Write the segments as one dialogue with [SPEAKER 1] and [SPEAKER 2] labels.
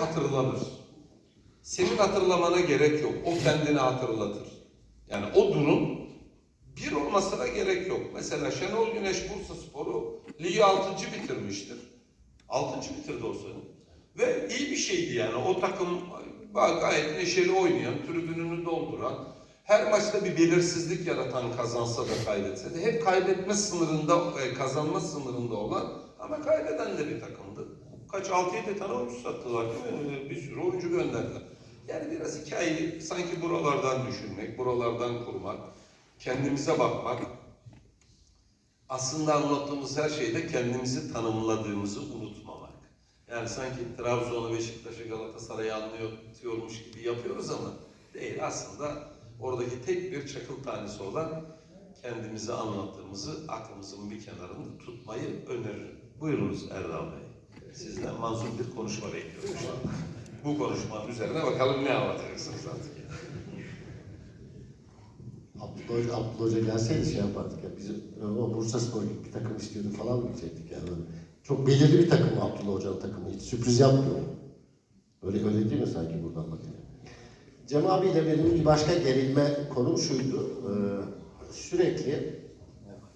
[SPEAKER 1] hatırlanır. Senin hatırlamana gerek yok. O kendini hatırlatır. Yani o durum bir olmasına gerek yok. Mesela Şenol Güneş Bursa Sporu ligi 6. bitirmiştir. 6. bitirdi o sene. Ve iyi bir şeydi yani. O takım gayet neşeli oynayan, tribününü dolduran, her maçta bir belirsizlik yaratan kazansa da kaybetse de hep kaybetme sınırında, e, kazanma sınırında olan ama kaybeden de bir takımdı. Kaç 6-7 tane oyuncu sattılar değil mi? Bir sürü oyuncu gönderdiler. Yani biraz hikayeyi sanki buralardan düşünmek, buralardan kurmak, kendimize bakmak, aslında anlattığımız her şeyde kendimizi tanımladığımızı unutmamak. Yani sanki Trabzon'u, Beşiktaş'ı, Galatasaray'ı anlıyormuş gibi yapıyoruz ama değil. Aslında oradaki tek bir çakıl tanesi olan kendimizi anlattığımızı aklımızın bir kenarında tutmayı öneririm. Buyurunuz Erdal Bey. Sizden manzur bir konuşma bekliyorum. Bu konuşmanın üzerine bakalım ne anlatacaksınız artık.
[SPEAKER 2] Abdullah Hoca, Abdullah Hoca gelseydi şey yapardık ya. Bizim e, o Bursa Spor bir takım istiyordu falan mı diyecektik yani. Çok belirli bir takım Abdullah Hoca'nın takımı? Hiç sürpriz yapmıyor. Öyle öyle değil mi sanki buradan bakınca? Cem abiyle benim bir başka gerilme konum şuydu. e, sürekli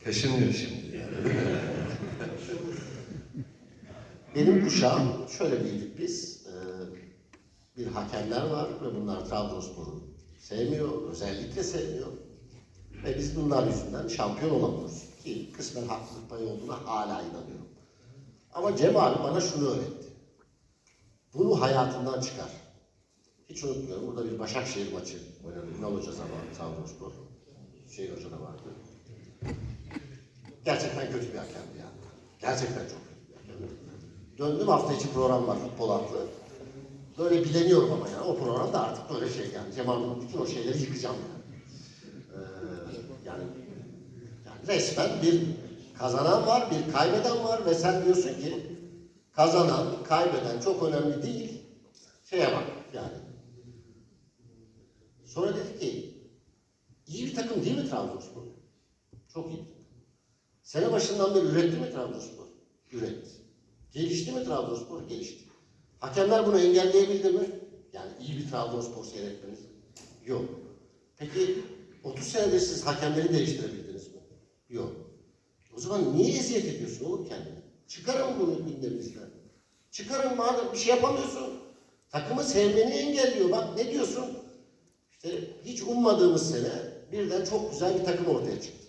[SPEAKER 1] Kaşınıyor şimdi.
[SPEAKER 2] benim kuşağım şöyle büyüdük biz. e, bir hakemler var ve bunlar Trabzonspor'u sevmiyor, özellikle sevmiyor. Ve biz bunlar yüzünden şampiyon olamıyoruz. Ki kısmen haklılık payı olduğuna hala inanıyorum. Ama Cem abi bana şunu öğretti. Bunu hayatından çıkar. Hiç unutmuyorum. Burada bir Başakşehir maçı oynadı. Ünal Hoca zamanı Trabzonspor. Hüseyin Hoca da vardı. Gerçekten kötü bir hakemdi yani. Gerçekten çok. Döndüm hafta içi program var futbol adlı. Böyle bileniyorum ama yani o programda artık böyle şey yani Cem Hanım'ın bütün o şeyleri yıkacağım yani. Ee, yani, yani resmen bir kazanan var, bir kaybeden var ve sen diyorsun ki kazanan, kaybeden çok önemli değil. Şeye bak yani. Sonra dedi ki iyi bir takım değil mi Trabzonspor? Çok iyi. Sene başından beri üretti mi Trabzonspor? Üretti. Gelişti mi Trabzonspor? Gelişti. Hakemler bunu engelleyebildi mi? Yani iyi bir Trabzonspor seyretmeniz. Yok. Peki 30 senedir siz hakemleri değiştirebildiniz mi? Yok. O zaman niye eziyet ediyorsun oğlum kendini? Çıkarın bunu gündeminizden. Çıkarın madem bir şey yapamıyorsun. Takımı sevmeni engelliyor. Bak ne diyorsun? İşte hiç ummadığımız sene birden çok güzel bir takım ortaya çıktı.